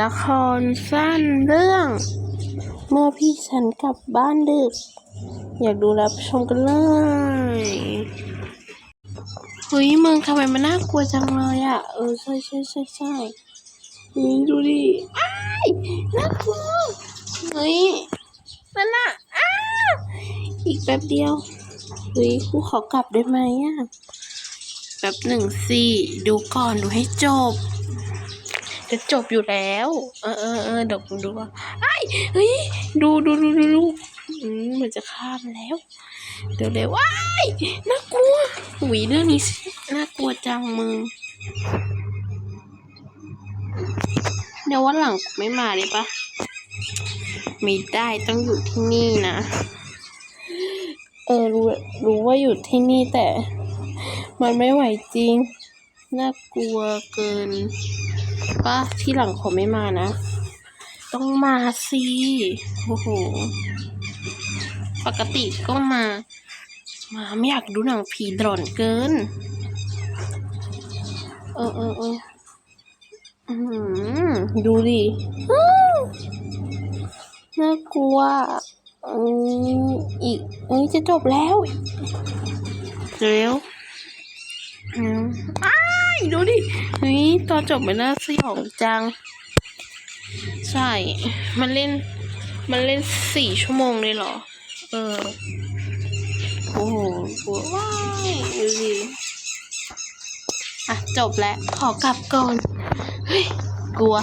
ละครสั้นเรื่อง เมื่อพี่ฉันกลับบ้านดึก อยากดูรับชมกันเลยเฮ้ยมึงทำไมมันน่ากลัวจังเลยอะ เออใช่ใช่ใช่ใช่เฮ้ยดูดิอ้ายน่ากลัวเฮ้ยนั่นน่ะอ้าอีกแป๊บเดียวเฮ้ยกูขอกลับได้ไหมอะแป๊บหนึ่งสิดูก่อนดูให้จบ จะจบอยู่แล้ว เออเออเออเดี๋ยวกูดูว่าไอ้ยเฮ้ยดูดูดูดูดูอืมมันจะข้ามแล้วเดี๋ยวเดี๋ยวว้ายน่ากลัวหวีเรื่องนี้น่ากลัวจังมึงเดี๋ยววันหลังไม่มาเลยปะไม่ได้ต้องอยู่ที่นี่นะเออรู้รู้ว่าอยู่ที่นี่แต่ มันไม่ไหวจริง น่ากลัวเกิน ป้าที่หลังขอไม่มานะ ต้องมาสิโอ้โหปกติก็มา มาไม่อยากดูหนังผีหลอนเกิน เออเออเอออืมดูดิน่ากลัวอืมอีกเอ้ยจะจบแล้ว เร็วอืมอ้า ดูดิเฮ้ยตอนจบมันน่าสยองจัง ใช่ มันเล่น มันเล่นสี่ชั่วโมงเลยเหรอ เออ โอ้โหกลัวว้ายดูดิอะ จบแล้ว ขอกลับก่อน เฮ้ย กลัว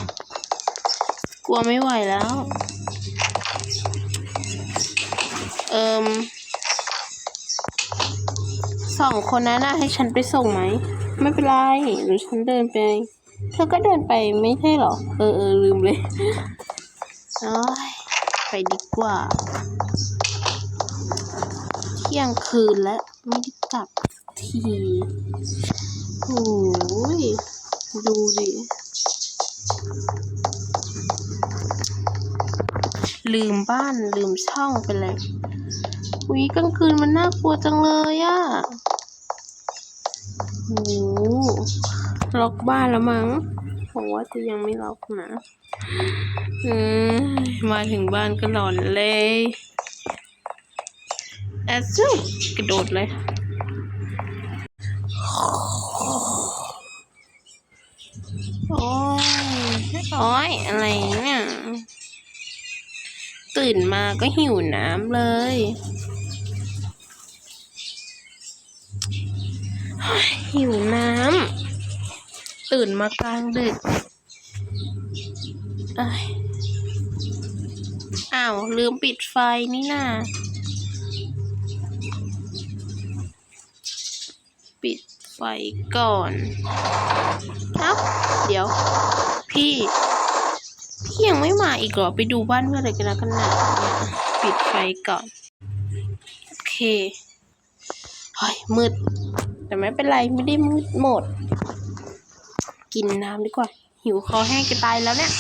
กลัวไม่ไหวแล้ว เอิมสองคนนั้นน่ะให้ฉันไปส่งไหม ไม่เป็นไรหรือฉันเดินไป เธอก็เดินไปไม่ใช่หรอ เออเออลืมเลยโอ้ยไปดีกว่า เที่ยงคืนแล้วไม่ได้กลับทีโอ้ยดูดิ ลืมบ้านลืมช่องไปเลยวิกลางคืนมันน่ากลัวจังเลยอะ โอ้โหล็อกบ้านแล้วมั้งผมว่าจะยังไม่ล็อกนะอืมมาถึงบ้านก็หลอนเลยแอดซูกระโดดเลย โอ้ยโอ้ยอะไรเนี่ย ตื่นมาก็หิวน้ำเลยเฮ้ย หิวน้ำ ตื่นมากลางดึกอ้าวลืมปิดไฟนี่นาปิดไฟก่อนเอ้าเดี๋ยว พี่พี่ยังไม่มาอีกเหรอ ไปดูบ้านเพื่อนเลยกันแล้วกันนะปิดไฟก่อน โอเคเฮ้ยมืด แต่ไม่เป็นไรไม่ได้มืดหมด กินน้ำดีกว่า หิวคอแห้งจะตายแล้วเนี่ย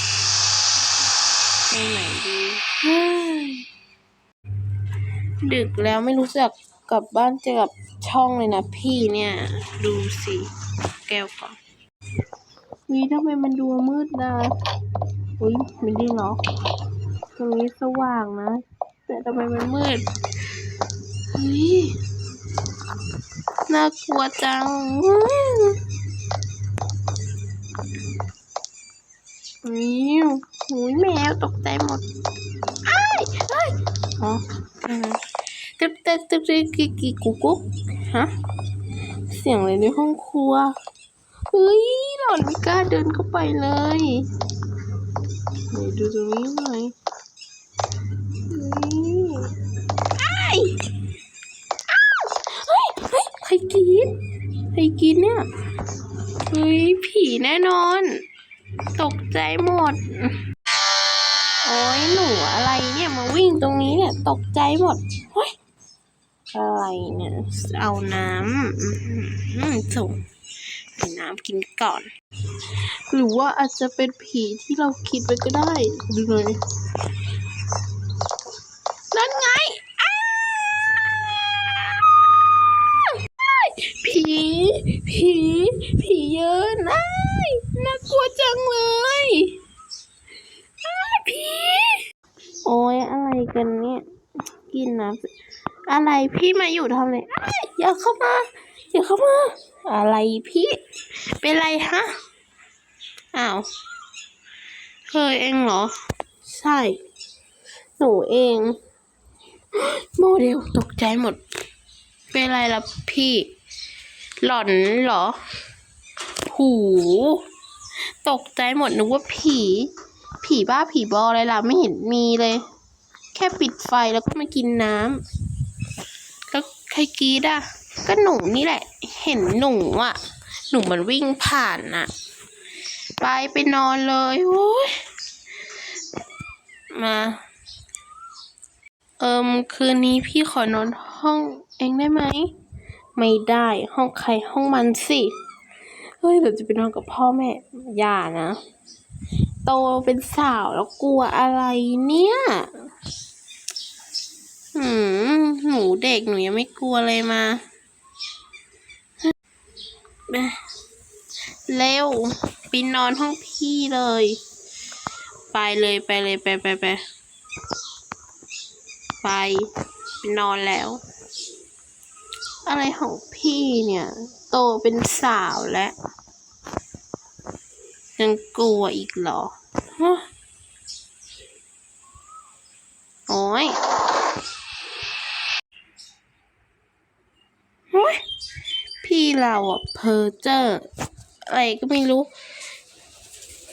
ไปไหนดีอืมดึกแล้วไม่รู้จักกลับบ้านจะกลับช่องเลยนะพี่เนี่ย ดูสิ แก้วก่อนวีทำไมมันดูมืดนะอุ้ยไม่ได้ล็อกตรงนี้สว่างนะ แต่ทำไมมันมืดเฮ้ย น่ากลัวจังนี่หูยแมวตกใจหมดไอ้ายเอ้ยอ๋อตึ๊บตึ๊บตึ๊บตึ๊บกีกีกุ๊กกุ๊กฮะ เสียงอะไรในห้องครัว เฮ้ย หลอนไม่กล้าเดินเข้าไปเลยไหนดูตรงนี้หน่อยนี่ไอ้ายอ้าวเฮ้ยเฮ้ยใครกินใคร กินเนี่ยเฮ้ยผีแน่นอน ตกใจหมด โอ้ยหนูอะไรเนี่ยมาวิ่งตรงนี้เนี่ย ตกใจหมดเฮ้ยอะไรเนี่ย เอาน้ำอื้อหือส่งให้น้ำกินก่อน หรือว่าอาจจะเป็นผีที่เราคิดไปก็ได้ดูหน่อยนั่นไงอ้าวผี ผี ผีเยอะนายน่ากลัวจังเลย พี่ โอ้ยอะไร กันเนี่ยกินน้ำอะไรพี่มาอยู่ทำอะไรอยอย่าเข้ามาอย่าเข้ามาอะไรพี่ เป็นไรฮะอ้าวเคยเองเหรอ ใช่ หนูเอง โมเดลตกใจหมด เป็นไรล่ะพี่ หล่อนเหรอ หูตกใจหมดนึกว่าผี ผีบ้าผีบออะไรล่ะ ไม่เห็นมีเลย ค่ปิดไฟแล้วก็มากินน้ำแล้วใครกรีดอะ ก็หนูนี่แหละ เห็นหนูอะ หนูมันวิ่งผ่านน่ะ ไปไปนอนเลยโอ้ยมา เอิมคืนนี้พี่ขอนอนห้องเองได้ไหม ไม่ได้ห้องใครห้องมันสิ เฮ้ยเดี๋ยวจะไปนอนกับพ่อแม่ อย่านะ โตเป็นสาวแล้วกลัวอะไรเนี่ย หืม หนู เด็กหนูยังไม่กลัวเลยมา เร็วไปนอนห้องพี่เลย ไปเลยไปเลยไปไปไปไปไปนอนแล้ว อะไรของพี่เนี่ย โตเป็นสาวแล้วยังกลัวอีกเหรอโอ้ยโอ้ยพี่ เราอะเพอเจอร์อะไรก็ไม่รู้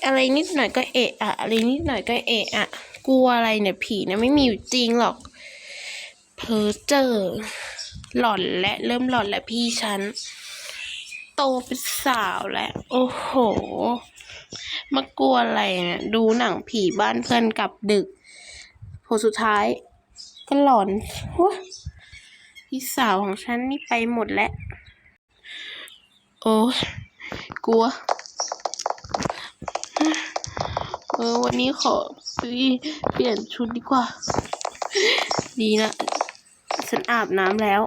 อะไรนิดหน่อยก็เอะอะอะไรนิดหน่อยก็เอะอะกลัวอะไรเนี่ยผีนะไม่มีอยู่จริงหรอกเพอเจอร์หล่อนและเริ่มหล่อนและพี่ฉัน โตเป็นสาวแล้ว โอ้โหมากลัวอะไรเนี่ยดูหนังผีบ้านเพื่อนกลับดึกผลสุดท้าย ก็หลอนวะพี่สาวของฉันนี่ไปหมดแล้ว อ้ยกลัว เออ วันนี้ขอไปเปลี่ยนชุดดีกว่า ดีนะ ฉันอาบน้ำแล้ว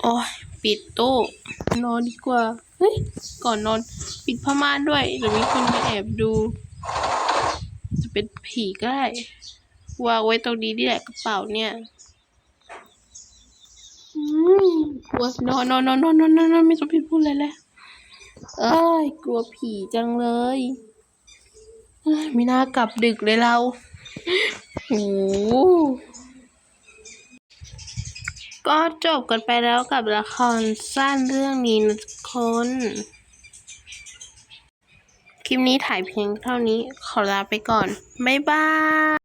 โอ้ยปิดตู้นอนดีกว่า เฮ้ย ก่อนนอน ปิดผ้าม่านด้วยเดี๋ยวมีคนมาแอบดู จะเป็นผีก็ได้ วางไว้ตรงนี้นี่แหละกระเป๋าเนี่ย กลัวนอนนอนนอนนอนนอนนอนนอนไม่ต้องพี่พูดเลยแหละเอ้ยกลัวผีจังเลยเอ้ยไม่น่ากลับดึกเลยเราโอ้โหก็จบกันไปแล้วกับละครสั้นเรื่องนี้นะทุกคน คลิปนี้ถ่ายเพียงเท่านี้ขอลาไปก่อน บ๊ายบาย